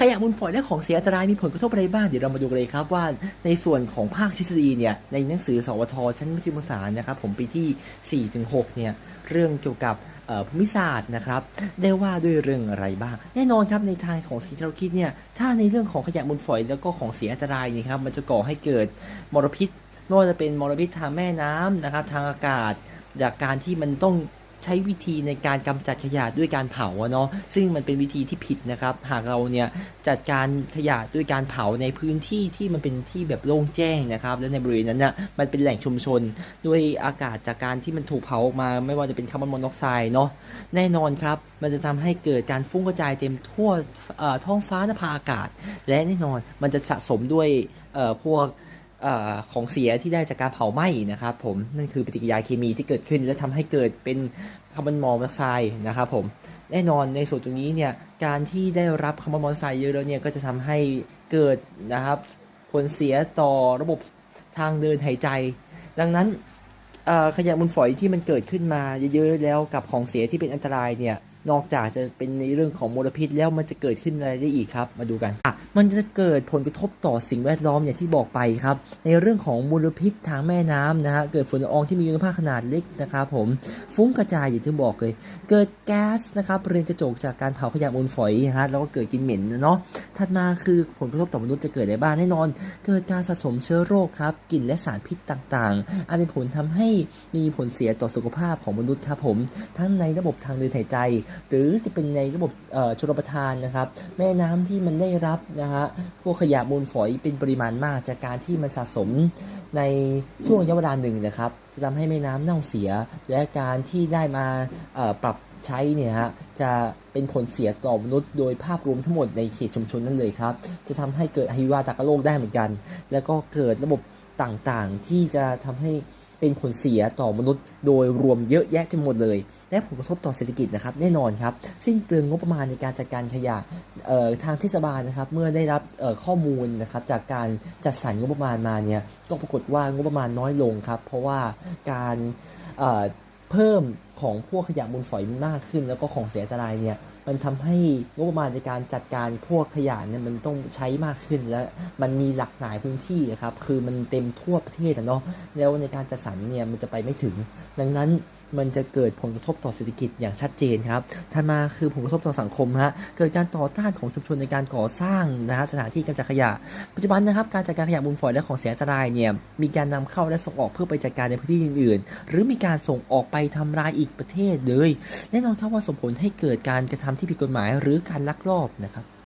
ขยะมูลฝอยและของเสียอันตรายมีผลกระทบอะไรบ้างเดี๋ยวเรามาดูกันเลยครับว่าในส่วนของภาคทฤษฎีเนี่ยในหนังสือสวทชั้นมัธยมศึกษานะครับผมปีที่4-6เนี่ยเรื่องเกี่ยวกับภูมิศาสตร์นะครับได้ว่าด้วยเรื่องอะไรบ้าง แน่นอนครับในทางของสิ่งที่เราคิดเนี่ยถ้าในเรื่องของขยะมูลฝอยแล้วก็ของเสียอันตรายนี่ครับมันจะก่อให้เกิดมลพิษไม่ว่าจะเป็นมลพิษทางแม่น้ำนะครับทางอากาศ จากการที่มันต้อง ใช้วิธีในการกำจัดขยะด้วยการเผาเนาะซึ่งมันเป็นวิธีที่ผิดนะครับ หากเราเนี่ยจัดการขยะด้วยการเผาในพื้นที่ที่มันเป็นที่แบบโล่งแจ้งนะครับ และในบริเวณนั้นน่ะมันเป็นแหล่งชุมชน ด้วยอากาศจากการที่มันถูกเผาออกมา ไม่ว่าจะเป็นคาร์บอนมอนอกไซด์เนาะแน่นอนครับ มันจะทำให้เกิดการฟุ้งกระจายเต็มทั่วท้องฟ้านภาอากาศ และแน่นอนมันจะสะสมด้วยพวก อของเสียที่ได้จากการเผาไหม้นะครับ ผมนั่นคือปฏิกิริยาเคมีที่เกิดขึ้น และทำให้เกิดเป็นคาร์บอนมอนอกไซด์นะครับผมแน่นอนในส่วนตรงนี้เนี่ยการที่ได้รับคาร์บอนมอนอกไซด์เยอะแล้วเนี่ยก็จะทำให้เกิดนะครับผลเสียต่อระบบทางเดินหายใจ ดังนั้นขยะมูลฝอยที่มันเกิดขึ้นมาเยอะๆแล้วกับของเสียที่เป็นอันตรายเนี่ย นอกจากจะเป็นในเรื่องของมลพิษแล้วมันจะเกิดขึ้นอะไรได้อีกครับ มาดูกันอะมันจะเกิดผลกระทบต่อสิ่งแวดล้อมอย่างที่บอกไปครับ ในเรื่องของมลพิษทางแม่น้ำนะฮะเกิดฝุ่นละอองที่มีคุณภาพขนาดเล็กนะครับผมฟุ้งกระจายอย่างที่บอกเลย เกิดแก๊สนะครับเรือนกระจกจากการเผาขยะมูลฝอยนะฮะแล้วก็เกิดกินเหม็นเนาะถัดมาคือผลกระทบต่อมนุษย์จะเกิดอะไรบ้างแน่นอน เกิดการสะสมเชื้อโรคครับกลิ่นและสารพิษต่างๆอาจเป็นผลทำให้มีผลเสียต่อสุขภาพของมนุษย์ครับผมทั้งในระบบทางเดินหายใจหรือจะเป็นในระบบชลประทานนะครับ แม่น้ำที่มันได้รับนะฮะพวกขยะมูลฝอยเป็นปริมาณมากจากการที่มันสะสมในช่วงระยะเวลาหนึ่งนะครับ จะทำให้แม่น้ำเน่าเสีย และการที่ได้มาปรับใช้เนี่ยฮะจะเป็นผลเสียต่อมนุษย์โดยภาพรวมทั้งหมดในเขตชุมชนนั่นเลยครับ จะทำให้เกิดอหิวาตากโรคได้เหมือนกัน แล้วก็เกิดระบบต่างๆที่จะทำให้ เป็นผลเสียต่อมนุษย์ โดยรวมเยอะแยะทั้งหมดเลยและผลกระทบต่อเศรษฐกิจนะครับแน่นอนครับ สิ้นเปลืองงบประมาณในการจัดการขยะทางเทศบาลนะครับ เมื่อได้รับข้อมูลนะครับจากการจัดสรรงบประมาณมาเนี่ยก็ปรากฏว่างบประมาณน้อยลงครับ เพราะว่าการเพิ่ม ของพวกขยะมูลฝอยมากขึ้น แล้วก็ของเสียอันตรายเนี่ยมันทำให้งบประมาณในการจัดการพวกขยะเนี่ยมันต้องใช้มากขึ้นและมันมีหลากหลายพื้นที่นะครับคือมันเต็มทั่วประเทศอะเนาะแล้วในการจัดสรรเนี่ยมันจะไปไม่ถึง ดังนั้นมันจะเกิดผลกระทบต่อเศรษฐกิจอย่างชัดเจนครับถัดมาคือผลกระทบต่อสังคมฮะเกิดการต่อต้านของชุมชนในการก่อสร้างนะฮะสถานที่การจัดขยะ ปัจจุบันนะครับการจัดการขยะมูลฝอยและของเสียอันตรายเนี่ยมีการนำเข้าและส่งออกเพื่อไปจัดการในพื้นที่อื่น ๆ หรือมีการส่งออกไปทำลายอีกประเทศเลยแน่นอนครับว่าส่งผลให้เกิดการกระทำที่ผิดกฎหมายหรือการลักลอบนะครับ